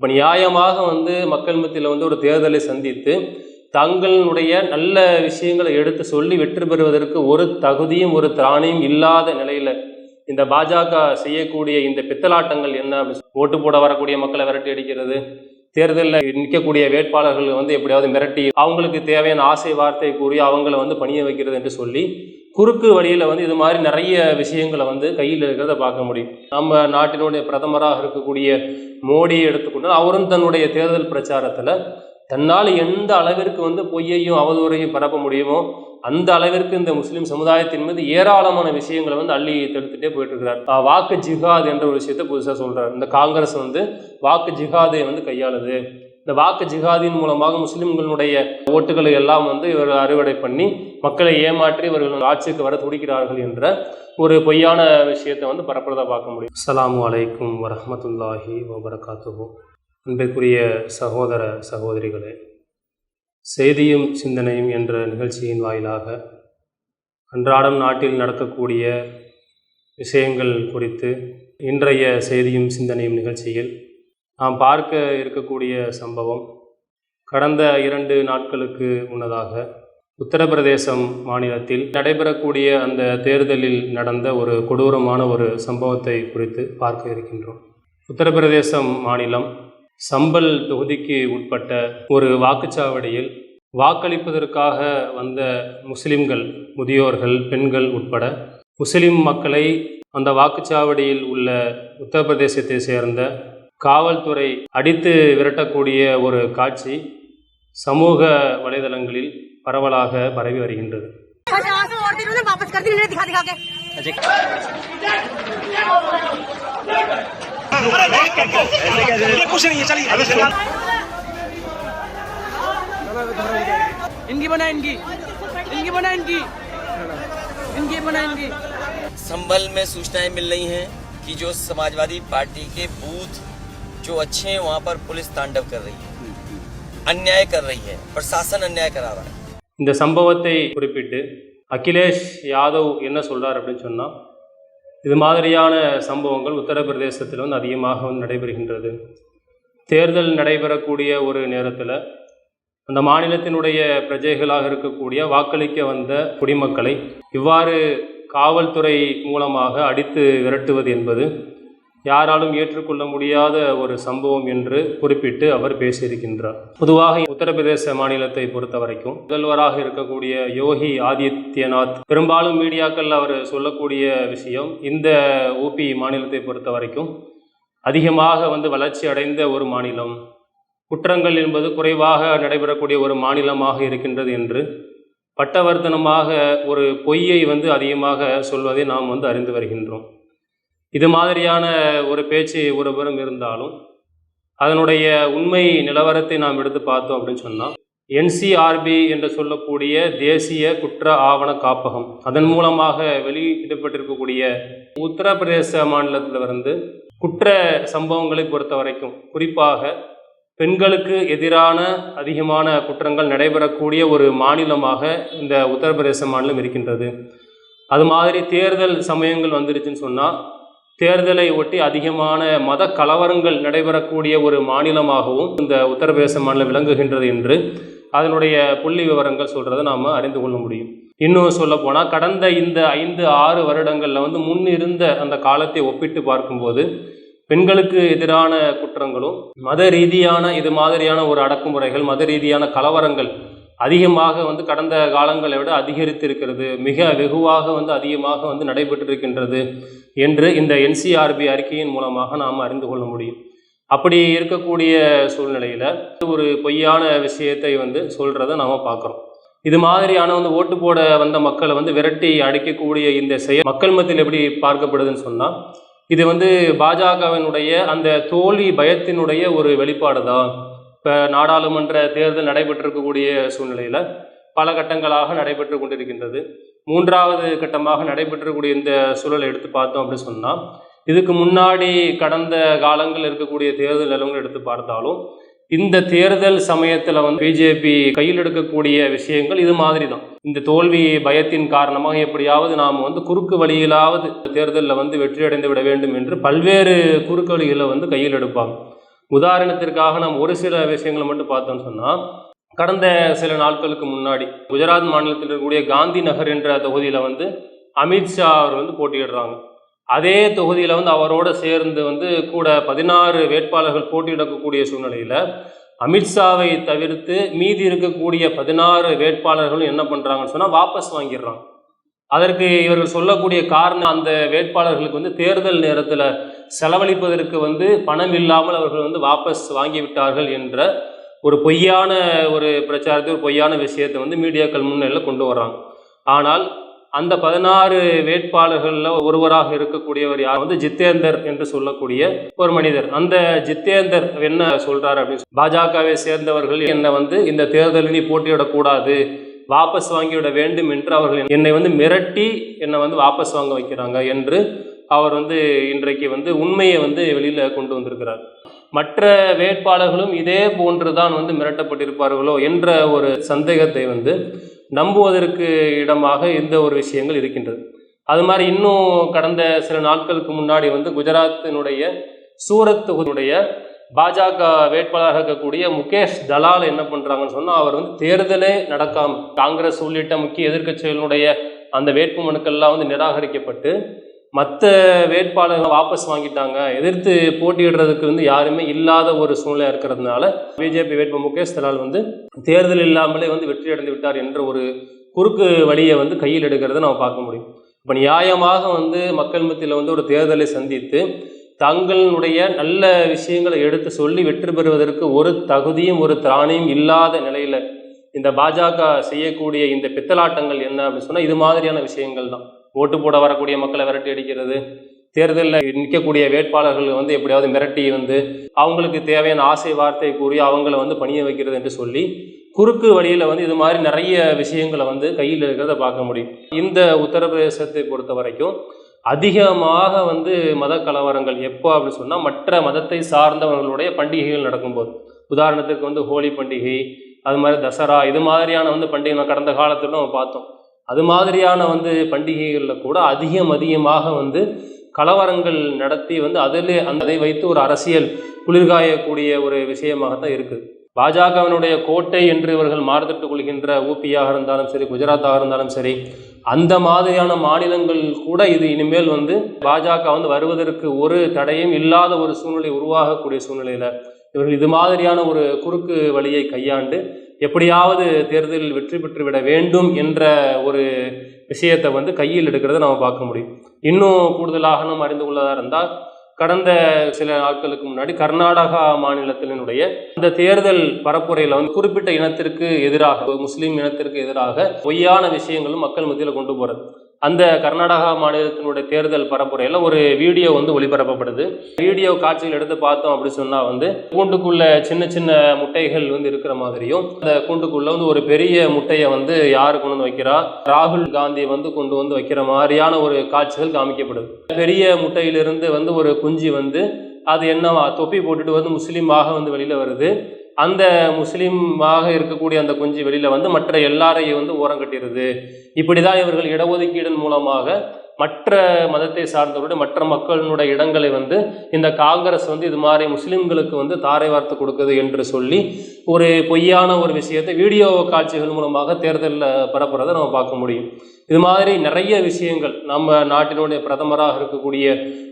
இப்போ நியாயமாக வந்து மக்கள் மத்தியில் வந்து ஒரு தேர்தலை சந்தித்து தங்களுடைய நல்ல விஷயங்களை எடுத்து சொல்லி வெற்றி பெறுவதற்கு ஒரு தகுதியும் ஒரு திராணியும் இல்லாத நிலையில் இந்த பாஜக செய்யக்கூடிய இந்த பித்தலாட்டங்கள் என்ன அப்படி ஓட்டு போட வரக்கூடிய மக்களை விரட்டி அடிக்கிறது தேர்தலில் நிற்கக்கூடிய வேட்பாளர்கள் வந்து எப்படியாவது மிரட்டி அவங்களுக்கு தேவையான ஆசை வார்த்தை கூறி அவங்கள வந்து பணிய வைக்கிறது என்று சொல்லி குறுக்கு வழியில் வந்து இது மாதிரி நிறைய விஷயங்களை வந்து கையில் இருக்கிறத பார்க்க முடியும். நம்ம நாட்டினுடைய பிரதமராக இருக்கக்கூடிய மோடியை எடுத்துக்கொண்டால் அவரும் தன்னுடைய தேர்தல் பிரச்சாரத்தில் தன்னால் எந்த அளவிற்கு வந்து பொய்யையும் அவதூறையும் பரப்ப முடியுமோ அந்த அளவிற்கு இந்த முஸ்லீம் சமுதாயத்தின் மீது ஏராளமான விஷயங்களை வந்து அள்ளி தடுத்துட்டே போயிட்டு இருக்கிறார் வாக்கு ஜிஹாத் என்ற ஒரு விஷயத்தை புதுசாக சொல்கிறார் இந்த காங்கிரஸ் வந்து வாக்கு ஜிஹாதை வந்து கையாளுது. இந்த வாக்கு ஜிஹாதின் மூலமாக முஸ்லிம்களுடைய ஓட்டுகளை எல்லாம் வந்து இவர் அறுவடை பண்ணி மக்களை ஏமாற்றி இவர்கள் ஆட்சிக்கு வர துடிக்கிறார்கள் என்ற ஒரு பொய்யான விஷயத்தை வந்து பரப்புறதா பார்க்க முடியும். அஸ்ஸலாமு அலைக்கும் வரமத்துல்லாஹி வபரகாத்துஹு. அன்பிற்குரிய சகோதர சகோதரிகளே செய்தியும் சிந்தனையும் என்ற நிகழ்ச்சியின் வாயிலாக அன்றாடம் நாட்டில் நடக்கக்கூடிய விஷயங்கள் குறித்து இன்றைய செய்தியும் சிந்தனையும் நிகழ்ச்சியில் நாம் பார்க்க இருக்கக்கூடிய சம்பவம் கடந்த இரண்டு நாட்களுக்கு முன்னதாக உத்தரப்பிரதேசம் மாநிலத்தில் நடைபெறக்கூடிய அந்த தேர்தலில் நடந்த ஒரு கொடூரமான ஒரு சம்பவத்தை குறித்து பார்க்க இருக்கின்றோம். உத்தரப்பிரதேசம் மாநிலம் சம்பல் தொகுதிக்கு உட்பட்ட ஒரு வாக்குச்சாவடியில் வாக்களிப்பதற்காக வந்த முஸ்லிம்கள் முதியோர்கள் பெண்கள் உட்பட முஸ்லிம் மக்களை அந்த வாக்குச்சாவடியில் உள்ள உத்தரப்பிரதேசத்தை சேர்ந்த காவல்துறை அடித்து விரட்டக்கூடிய ஒரு காட்சி சமூக வலைதளங்களில் பரவலாக பரவி வருகின்றது बस यहाँ से और दिन वापस कर दी इन्हें दिखा दिखा के कुछ नहीं है चलिए इनकी बना इनकी इनकी बना इनकी इनकी बना इनकी संभल में सूचनाएं मिल रही हैं कि जो समाजवादी पार्टी के बूथ जो अच्छे हैं वहां पर पुलिस तांडव कर रही है अन्याय कर रही है प्रशासन अन्याय करा रहा है இந்த சம்பவத்தை குறிப்பிட்டு அகிலேஷ் யாதவ் என்ன சொல்கிறார் அப்படின்னு சொன்னால் இது மாதிரியான சம்பவங்கள் உத்தரப்பிரதேசத்தில் வந்து அதிகமாக வந்து நடைபெறுகின்றது. தேர்தல் நடைபெறக்கூடிய ஒரு நேரத்தில் அந்த மாநிலத்தினுடைய பிரஜைகளாக இருக்கக்கூடிய வாக்களிக்க வந்த குடிமக்களை இவ்வாறு காவல்துறை மூலமாக அடித்து விரட்டுவது என்பது யாராலும் ஏற்றுக்கொள்ள முடியாத ஒரு சம்பவம் என்று குறிப்பிட்டு அவர் பேசியிருக்கின்றார். பொதுவாக உத்தரப்பிரதேச மாநிலத்தை பொறுத்த வரைக்கும் முதல்வராக இருக்கக்கூடிய யோகி ஆதித்யநாத் பெரும்பாலும் மீடியாக்கள் அவர் சொல்லக்கூடிய விஷயம் இந்த ஓபி மாநிலத்தை பொறுத்த வரைக்கும் அதிகமாக வந்து வளர்ச்சி அடைந்த ஒரு மாநிலம். குற்றங்கள் என்பது குறைவாக நடைபெறக்கூடிய ஒரு மாநிலமாக இருக்கின்றது என்று பட்டவர்த்தனமாக ஒரு பொய்யை வந்து அதிகமாக சொல்வதை நாம் வந்து அறிந்து வருகின்றோம். இது மாதிரியான ஒரு பேச்சு ஒருபுறம் இருந்தாலும் அதனுடைய உண்மை நிலவரத்தை நாம் எடுத்து பார்த்தோம் அப்படின்னு சொன்னால் என்சிஆர்பி என்று சொல்லக்கூடிய தேசிய குற்ற ஆவண காப்பகம் அதன் மூலமாக வெளியிடப்பட்டிருக்கக்கூடிய உத்தரப்பிரதேச மாநிலத்தில் இருந்து குற்ற சம்பவங்களை பொறுத்த வரைக்கும் குறிப்பாக பெண்களுக்கு எதிரான அதிகமான குற்றங்கள் நடைபெறக்கூடிய ஒரு மாநிலமாக இந்த உத்தரப்பிரதேச மாநிலம் இருக்கின்றது. அது மாதிரி தேர்தல் சமயங்கள் வந்துருச்சுன்னு சொன்னால் தேர்தலை ஒட்டி அதிகமான மத கலவரங்கள் நடைபெறக்கூடிய ஒரு மாநிலமாகவும் இந்த உத்தரப்பிரதேச மாநிலம் விளங்குகின்றது என்று அதனுடைய புள்ளி விவரங்கள் சொல்கிறத நாம் அறிந்து கொள்ள முடியும். இன்னும் சொல்ல போனால் கடந்த இந்த ஐந்து ஆறு வருடங்களில் வந்து முன்னிருந்த அந்த காலத்தை ஒப்பிட்டு பார்க்கும்போது பெண்களுக்கு எதிரான குற்றங்களும் மத ரீதியான இது மாதிரியான ஒரு அடக்குமுறைகள் மத ரீதியான கலவரங்கள் அதிகமாக வந்து கடந்த காலங்களை விட அதிகரித்திருக்கிறது மிக வெகுவாக வந்து அதிகமாக வந்து நடைபெற்றிருக்கின்றது என்று இந்த என்சிஆர்பி அறிக்கையின் மூலமாக நாம் அறிந்து கொள்ள முடியும். அப்படி இருக்கக்கூடிய சூழ்நிலையில் ஒரு பொய்யான விஷயத்தை வந்து சொல்கிறத நாம் பார்க்குறோம். இது மாதிரியான வந்து ஓட்டு போட வந்த மக்களை வந்து விரட்டி அடிக்கக்கூடிய இந்த செயல் மக்கள் மத்தியில் எப்படி பார்க்கப்படுதுன்னு சொன்னால் இது வந்து பாஜகவினுடைய அந்த தோல்வி பயத்தினுடைய ஒரு வெளிப்பாடு தான் இப்போ நாடாளுமன்ற தேர்தல் நடைபெற்றிருக்கக்கூடிய சூழ்நிலையில் பல கட்டங்களாக நடைபெற்று கொண்டிருக்கின்றது. மூன்றாவது கட்டமாக நடைபெற்றக்கூடிய இந்த சூழலை எடுத்து பார்த்தோம் அப்படின்னு சொன்னால் இதுக்கு முன்னாடி கடந்த காலங்கள் இருக்கக்கூடிய தேர்தல் நிலவங்கள் எடுத்து பார்த்தாலும் இந்த தேர்தல் சமயத்தில் வந்து பிஜேபி கையில் எடுக்கக்கூடிய விஷயங்கள் இது மாதிரி தான் இந்த தோல்வி பயத்தின் காரணமாக எப்படியாவது நாம் வந்து குறுக்கு வழியிலாவது தேர்தலில் வந்து வெற்றியடைந்து விட வேண்டும் என்று பல்வேறு குறுக்கு வழிகளை வந்து கையில் எடுப்பாங்க. உதாரணத்திற்காக நாம் ஒரு சில விஷயங்களை மட்டும் பார்த்தோம்னு சொன்னால் கடந்த சில நாட்களுக்கு முன்னாடி குஜராத் மாநிலத்தில் இருக்கக்கூடிய காந்தி நகர் என்ற தொகுதியில் வந்து அமித்ஷா அவர் வந்து போட்டியிடுறாங்க. அதே தொகுதியில் வந்து அவரோட சேர்ந்து வந்து கூட பதினாறு வேட்பாளர்கள் போட்டியிடக்கூடிய சூழ்நிலையில் அமித்ஷாவை தவிர்த்து மீதி இருக்கக்கூடிய பதினாறு வேட்பாளர்களும் என்ன பண்ணுறாங்கன்னு சொன்னால் வாபஸ் வாங்கிடுறாங்க. அதற்கு இவர்கள் சொல்லக்கூடிய காரணம் அந்த வேட்பாளர்களுக்கு வந்து தேர்தல் நேரத்தில் செலவழிப்பதற்கு வந்து பணம் இல்லாமல் அவர்கள் வந்து வாபஸ் வாங்கிவிட்டார்கள் என்ற ஒரு பொய்யான ஒரு பிரச்சாரத்தை ஒரு பொய்யான விஷயத்தை வந்து மீடியாக்கள் முன்னிலையில் கொண்டு வர்றாங்க. ஆனால் அந்த பதினாறு வேட்பாளர்களில் ஒருவராக இருக்கக்கூடியவர் யார்? வந்து ஜித்தேந்தர் என்று சொல்லக்கூடிய ஒரு மனிதர். அந்த ஜித்தேந்தர் என்ன சொல்றாரு அப்படின்னு பாஜகவை சேர்ந்தவர்கள் என்னை வந்து இந்த தேர்தலில் நீ போட்டியிடக்கூடாது. வாபஸ் வாங்கிவிட வேண்டும் என்று அவர்கள் என்னை வந்து மிரட்டி என்னை வந்து வாபஸ் வாங்க வைக்கிறாங்க என்று அவர் வந்து இன்றைக்கு வந்து உண்மையை வந்து வெளியில் கொண்டு வந்திருக்கிறார். மற்ற வேட்பாளர்களும் இதே போன்று தான் வந்து மிரட்டப்பட்டிருப்பார்களோ என்ற ஒரு சந்தேகத்தை வந்து நம்புவதற்கு இடமாக இந்த ஒரு விஷயங்கள் இருக்கின்றது. அது மாதிரி இன்னும் கடந்த சில நாட்களுக்கு முன்னாடி வந்து குஜராத்தினுடைய சூரத்துடைய பாஜக வேட்பாளராக இருக்கக்கூடிய முகேஷ் தலால் என்ன பண்ணுறாங்கன்னு சொன்னால் அவர் வந்து தேர்தலே நடக்காம காங்கிரஸ் உள்ளிட்ட முக்கிய எதிர்கட்சிகளுடைய அந்த வேட்பு மனுக்கள்லாம் வந்து நிராகரிக்கப்பட்டு மற்ற வேட்பாளர்கள் வாபஸ் வாங்கிட்டாங்க எதிர்த்து போட்டியிடுறதுக்கு வந்து யாருமே இல்லாத ஒரு சூழ்நிலை இருக்கிறதுனால பிஜேபி வேட்பு முகேஷ் தலால் வந்து தேர்தல் இல்லாமலே வந்து வெற்றி அடைந்து விட்டார் என்ற ஒரு குறுக்கு வழியை வந்து கையில் எடுக்கிறத நம்ம பார்க்க முடியும். இப்போ நியாயமாக வந்து மக்கள் மத்தியில் வந்து ஒரு தேர்தலை சந்தித்து தங்களுடைய நல்ல விஷயங்களை எடுத்து சொல்லி வெற்றி பெறுவதற்கு ஒரு தகுதியும் ஒரு திராணியும் இல்லாத நிலையில் இந்த பாஜக செய்யக்கூடிய இந்த பித்தலாட்டங்கள் என்ன அப்படின்னு சொன்னால் இது மாதிரியான விஷயங்கள் தான். ஓட்டு போட வரக்கூடிய மக்களை விரட்டி அடிக்கிறது தேர்தலில் நிற்கக்கூடிய வேட்பாளர்கள் வந்து எப்படியாவது மிரட்டி வந்து அவங்களுக்கு தேவையான ஆசை வார்த்தை கூறி அவங்கள வந்து பணிய வைக்கிறது என்று சொல்லி குறுக்கு வழியில் வந்து இது மாதிரி நிறைய விஷயங்களை வந்து கையில் இருக்கிறத பார்க்க முடியும். இந்த உத்தரப்பிரதேசத்தை பொறுத்த வரைக்கும் அதிகமாக வந்து மத கலவரங்கள் எப்போ அப்படின்னு சொன்னால் மற்ற மதத்தை சார்ந்தவர்களுடைய பண்டிகைகள் நடக்கும்போது. உதாரணத்துக்கு வந்து ஹோலி பண்டிகை அது மாதிரி தசரா இது மாதிரியான வந்து பண்டிகை நம்ம கடந்த காலத்தில் நம்ம பார்த்தோம். அது மாதிரியான வந்து பண்டிகைகளில் கூட அதிகம் அதிகமாக வந்து கலவரங்கள் நடத்தி வந்து அதிலே அந்த அதை வைத்து ஒரு அரசியல் குளிர்காயக்கூடிய ஒரு விஷயமாகத்தான் இருக்குது. பாஜகவினுடைய கோட்டை என்று இவர்கள் மாறுதட்டு கொள்கின்ற ஊபியாக இருந்தாலும் சரி குஜராத்தாக இருந்தாலும் சரி அந்த மாதிரியான மாநிலங்கள் கூட இது இனிமேல் வந்து பாஜக வந்து வருவதற்கு ஒரு தடையும் இல்லாத ஒரு சூழ்நிலை உருவாகக்கூடிய சூழ்நிலையில் இவர்கள் இது மாதிரியான ஒரு குறுக்கு வழியை கையாண்டு எப்படியாவது தேர்தலில் வெற்றி பெற்று விட வேண்டும் என்ற ஒரு விஷயத்தை வந்து கையில் எடுக்கிறத நம்ம பார்க்க முடியும். இன்னும் கூடுதலாக நம்ம அறிந்து கொள்ளதாக இருந்தால் கடந்த சில நாட்களுக்கு முன்னாடி கர்நாடகா மாநிலத்தினுடைய அந்த தேர்தல் பரப்புரையில் வந்து குறிப்பிட்ட இனத்திற்கு எதிராக ஒரு முஸ்லீம் இனத்திற்கு எதிராக பொய்யான விஷயங்களும் மக்கள் மத்தியில் கொண்டு போகிறது அந்த கர்நாடகா மாநிலத்தினுடைய தேர்தல் பரப்புரையில் ஒரு வீடியோ வந்து ஒளிபரப்பப்படுது. வீடியோ காட்சிகள் எடுத்து பார்த்தோம் அப்படி சொன்னால் வந்து கூண்டுக்குள்ள சின்ன சின்ன முட்டைகள் வந்து இருக்கிற மாதிரியும் அந்த கூண்டுக்குள்ள வந்து ஒரு பெரிய முட்டையை வந்து யார் கொண்டு வந்து வைக்கிறா? ராகுல் காந்தி வந்து கொண்டு வந்து வைக்கிற மாதிரியான ஒரு காட்சிகள் காமிக்கப்படுது. பெரிய முட்டையிலிருந்து வந்து ஒரு குஞ்சு வந்து அது என்னவா தொப்பி போட்டுட்டு வந்து முஸ்லீமாக வந்து வெளியில் வருது. அந்த முஸ்லீமாக இருக்கக்கூடிய அந்த குஞ்சு வெளியில் வந்து மற்ற எல்லாரையும் வந்து ஓரங்கட்டிடுது இப்படி தான் இவர்கள் இடஒதுக்கீடு மூலமாக மற்ற மதத்தை சார்ந்தவருடைய மற்ற மக்களினுடைய இடங்களை வந்து இந்த காங்கிரஸ் வந்து இது மாதிரி முஸ்லீம்களுக்கு வந்து தாரை வார்த்து கொடுக்குது என்று சொல்லி ஒரு பொய்யான ஒரு விஷயத்தை வீடியோ காட்சிகள் மூலமாக தேர்தலில் பரப்புறதை நம்ம பார்க்க முடியும். இது மாதிரி நிறைய விஷயங்கள் நம்ம நாட்டினுடைய பிரதமராக இருக்கக்கூடிய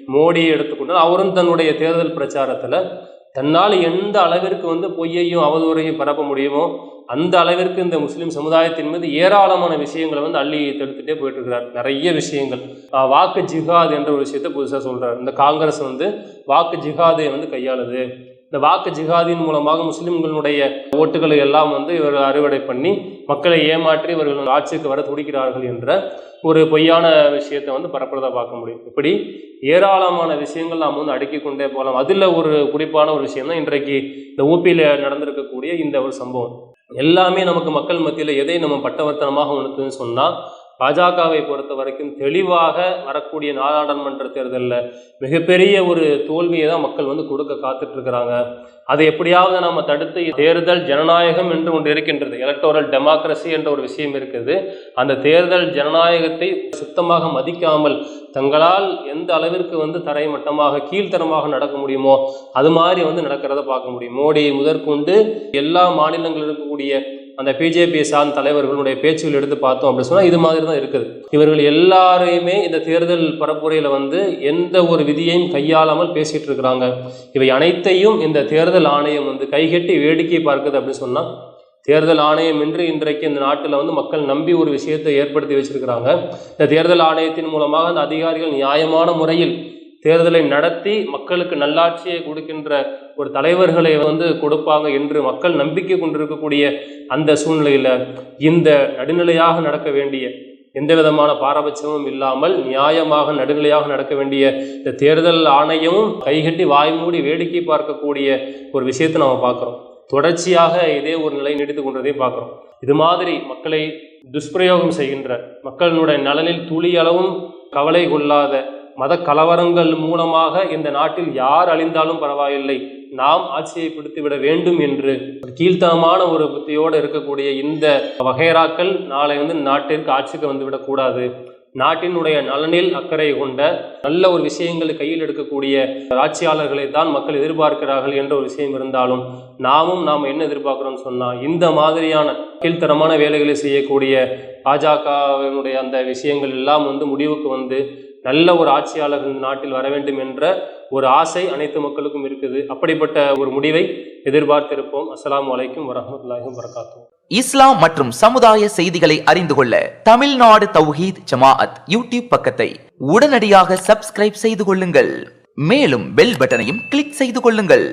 மோடியை எடுத்துக்கொண்டால் அவரும் தன்னுடைய தேர்தல் பிரச்சாரத்தில் தன்னால் எந்த அளவிற்கு வந்து பொய்யையும் அவதூறையும் பரப்ப முடியுமோ அந்த அளவிற்கு இந்த முஸ்லீம் சமுதாயத்தின் மீது ஏராளமான விஷயங்களை வந்து அள்ளி தடுத்துட்டே போயிட்டு இருக்கிறார் நிறைய விஷயங்கள். வாக்கு ஜிஹாத் என்ற ஒரு விஷயத்தை புதுசாக சொல்கிறார் இந்த காங்கிரஸ் வந்து வாக்கு ஜிஹாதை வந்து கையாளுது. இந்த வாக்கு ஜிஹாதின் மூலமாக முஸ்லிம்களுடைய ஓட்டுகளை எல்லாம் வந்து இவர் அறுவடை பண்ணி மக்களை ஏமாற்றி இவர்கள் ஆட்சிக்கு வர துடிக்கிறார்கள் என்ற ஒரு பொய்யான விஷயத்தை வந்து பரப்புறதா பார்க்க முடியும். இப்படி ஏராளமான விஷயங்கள் நாம் வந்து அடுக்கிக் கொண்டே போகலாம். அதில் ஒரு குறிப்பான ஒரு விஷயம் தான் இன்றைக்கு இந்த ஊபியில் நடந்திருக்கக்கூடிய இந்த ஒரு சம்பவம். எல்லாமே நமக்கு மக்கள் மத்தியில் எதை நம்ம பட்டவர்த்தனமாக உணர்த்துன்னு சொன்னால் பாஜகவை பொறுத்த வரைக்கும் தெளிவாக வரக்கூடிய நாடாளுமன்ற தேர்தலில் மிகப்பெரிய ஒரு தோல்வியை தான் மக்கள் வந்து கொடுக்க காத்துட்ருக்கிறாங்க. அதை எப்படியாவது நம்ம தடுத்து தேர்தல் ஜனநாயகம் என்று ஒன்று இருக்கின்றது. எலக்டோரல் டெமோக்ரஸி என்ற ஒரு விஷயம் இருக்குது. அந்த தேர்தல் ஜனநாயகத்தை சுத்தமாக மதிக்காமல் தங்களால் எந்த அளவிற்கு வந்து தரைமட்டமாக கீழ்த்தரமாக நடக்க முடியுமோ அது மாதிரி வந்து நடக்கிறத பார்க்க முடியும். மோடியை முதற்கொண்டு எல்லா மாநிலங்களில் இருக்கக்கூடிய அந்த பிஜேபி சார்ந்த தலைவர்களுடைய பேச்சுகள் எடுத்து பார்த்தோம் அப்படின்னு சொன்னால் இது மாதிரி தான் இருக்குது. இவர்கள் எல்லாரையுமே இந்த தேர்தல் பரப்புரையில் வந்து எந்த ஒரு விதியையும் கையாளாமல் பேசிகிட்டு இருக்கிறாங்க. இவை அனைத்தையும் இந்த தேர்தல் ஆணையம் வந்து கைகட்டி வேடிக்கை பார்க்குது அப்படின்னு சொன்னால் தேர்தல் ஆணையம் என்று இன்றைக்கு இந்த நாட்டில் வந்து மக்கள் நம்பி ஒரு விஷயத்தை ஏற்படுத்தி வச்சிருக்கிறாங்க. இந்த தேர்தல் ஆணையத்தின் மூலமாக அந்த அதிகாரிகள் நியாயமான முறையில் தேர்தலை நடத்தி மக்களுக்கு நல்லாட்சியை கொடுக்கின்ற ஒரு தலைவர்களை வந்து கொடுப்பாங்க என்று மக்கள் நம்பிக்கை கொண்டிருக்கக்கூடிய அந்த சூழ்நிலையில் இந்த நடுநிலையாக நடக்க வேண்டிய எந்த விதமான பாரபட்சமும் இல்லாமல் நியாயமாக நடுநிலையாக நடக்க வேண்டிய இந்த தேர்தல் ஆணையமும் கைகட்டி வாய்மூடி வேடிக்கை பார்க்கக்கூடிய ஒரு விஷயத்தை நம்ம பார்க்குறோம். தொடர்ச்சியாக இதே ஒரு நிலை நீடித்து கொண்டதை பார்க்குறோம். இது மாதிரி மக்களை துஷ்பிரயோகம் செய்கின்ற மக்களினுடைய நலனில் துளியளவும் கவலை கொள்ளாத மத கலவரங்கள் மூலமாக இந்த நாட்டில் யார் அழிந்தாலும் பரவாயில்லை. நாம் ஆட்சியை பிடித்துவிட வேண்டும் என்று. கீழ்த்தனமான ஒரு புத்தியோடு இருக்கக்கூடிய இந்த வகைராக்கள் நாளை வந்து நாட்டிற்கு ஆட்சிக்கு வந்துவிடக்கூடாது நாட்டினுடைய நலனில் அக்கறை கொண்ட நல்ல ஒரு விஷயங்களை கையில் எடுக்கக்கூடிய ஆட்சியாளர்களை தான் மக்கள் எதிர்பார்க்கிறார்கள் என்ற ஒரு விஷயம் இருந்தாலும் நாமும் நாம் என்ன எதிர்பார்க்கிறோம்னு சொன்னால் இந்த மாதிரியான கீழ்த்தரமான வேலைகளை செய்யக்கூடிய பாஜகவினுடைய அந்த விஷயங்கள் எல்லாம் வந்து முடிவுக்கு வந்து நல்ல ஒரு ஆட்சியாளர்கள் இந்த நாட்டில் வர வேண்டும் என்ற ஒரு ஆசை அனைத்து மக்களுக்கும் இருக்குது. அப்படிப்பட்ட ஒரு முடிவை எதிர்பார்த்திருப்போம். அஸ்லாம் அலைக்கும் வரஹ்மத்துல்லாஹி வரகாத்துஹு இஸ்லாம் மற்றும் சமுதாய செய்திகளை அறிந்து கொள்ள தமிழ்நாடு தௌஹீத் ஜமாஅத் யூடியூப் பக்கத்தை உடனடியாக சப்ஸ்கிரைப் செய்து கொள்ளுங்கள். மேலும் பெல் பட்டனையும் கிளிக் செய்து கொள்ளுங்கள்.